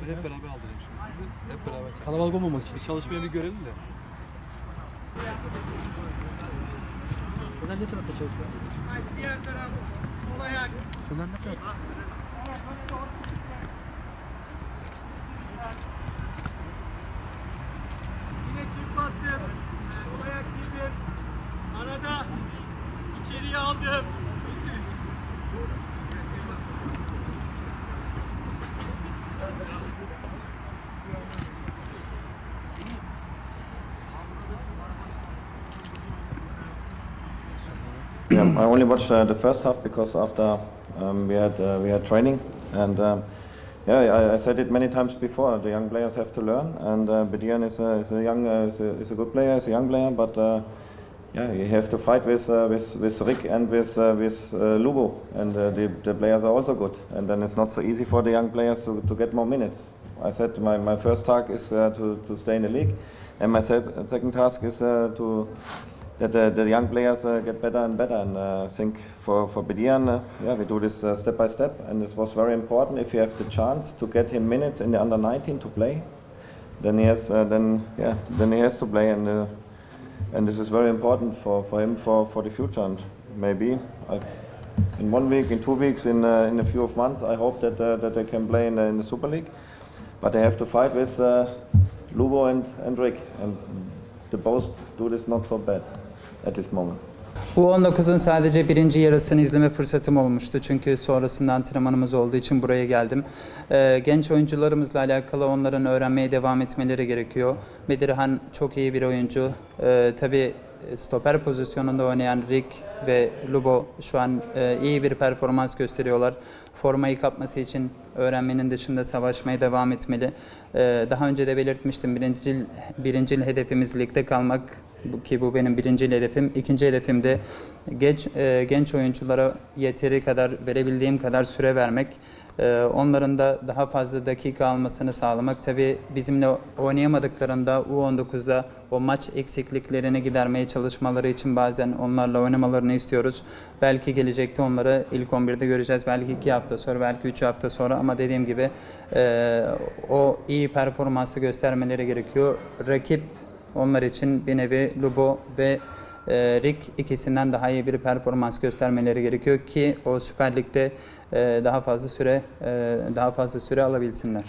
Hadi hep beraber aldırayım şimdi sizi. Hep beraber. Kalabalık olmamak için. Bir çalışmaya bir görelim de. Soner ne tarafta çalışıyor? Soner ne tarafta? Yine çift bastım. Ayak girdim. Arada içeriye aldım. Yeah, I only watched uh, the first half because after um, we had uh, we had training and um, yeah, I, I said it many times before. The young players have to learn, and uh, Bedian is a, is a young uh, is, a, is a good player, is a young player, but uh, yeah, you have to fight with uh, with with Rick and with with Lugo, and the, the players are also good, and then it's not so easy for the young players to, to get more minutes. I said my, my first task is to, to stay in the league, and my se- second task is to that the, the young players uh, get better and better. And uh, I think for for Bedian, uh, yeah, we do this step by step, and this was very important. If you have the chance to get him minutes in the under 19 to play, then he has then yeah then he has to play, and and this is very important for, for him for, for the future. And maybe I, in one week, in two weeks, in uh, in a few of months, I hope that uh, that they can play in, the- in the Super League. But they have to fight with uh, Lubo and, and Rick, and the both do this not so bad at this moment. U19'un sadece birinci yarısını izleme fırsatım olmuştu. Çünkü sonrasında antrenmanımız olduğu için buraya geldim. Ee, genç oyuncularımızla alakalı onların öğrenmeye devam etmeleri gerekiyor. Bedirhan çok iyi bir oyuncu. Ee, tabii stoper pozisyonunda oynayan Rick ve Lubo şu an e, iyi bir performans gösteriyorlar. Formayı kapması için öğrenmenin dışında savaşmaya devam etmeli. Ee, daha önce de belirtmiştim birincil, birincil hedefimiz ligde kalmak ki bu benim birincil hedefim. İkinci hedefim de genç, e, genç oyunculara yeteri kadar verebildiğim kadar süre vermek. Ee, onların da daha fazla dakika almasını sağlamak. Tabii bizimle oynayamadıklarında U19'da o maç eksikliklerini gidermeye çalışmaları için bazen onlarla oynamalarını istiyoruz. Belki gelecekte onları ilk 11'de göreceğiz. Belki 2 hafta sonra, belki 3 hafta sonra ama dediğim gibi e, o iyi performansı göstermeleri gerekiyor. Rakip onlar için bir nevi Lubo ve e, Rick ikisinden daha iyi bir performans göstermeleri gerekiyor ki o Süper Lig'de e, daha fazla süre e, daha fazla süre alabilsinler.